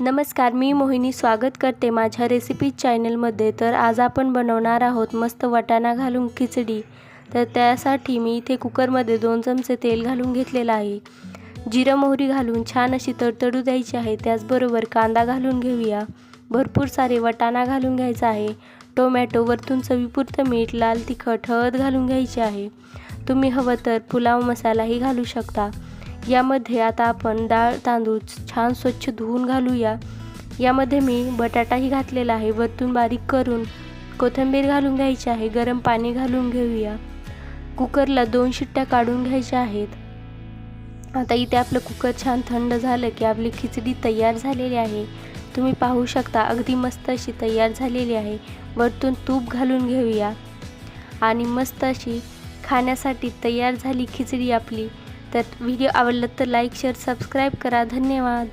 नमस्कार मी मोहिनी स्वागत करते माझ्या रेसिपी चॅनलमध्ये. तर आज आपण बनवणार आहोत मस्त वाटाणा घालून खिचडी. तर त्यासाठी मी इथे कुकरमध्ये दोन चमचे तेल घालून घेतलेलं आहे. जिरं मोहरी घालून छान अशी तडतडू द्यायची आहे. त्याचबरोबर कांदा घालून घेऊया. भरपूर सारे वाटाणा घालून घ्यायचा आहे. टोमॅटो वरतून चवीपुरतं मीठ लाल तिखट हळद घालून घ्यायची आहे. तुम्ही हवं तर पुलाव मसालाही घालू शकता. यामध्ये आता आपण डाळ तांदूळ छान स्वच्छ धुवून घालूया. यामध्ये मी बटाटाही घातलेला आहे. वरतून बारीक करून कोथिंबीर घालून घ्यायची आहे. गरम पाणी घालून घेऊया. कुकरला दोन शिट्ट्या काढून घ्यायच्या आहेत. आता इथे आपलं कुकर छान थंड झालं की आपली खिचडी तयार झालेली आहे. तुम्ही पाहू शकता अगदी मस्त अशी तयार झालेली आहे. वरतून तूप घालून घेऊया. आणि मस्त अशी खाण्यासाठी तयार झाली खिचडी आपली. तर व्हिडिओ आवडला तर लाईक शेअर सबस्क्राईब करा. धन्यवाद.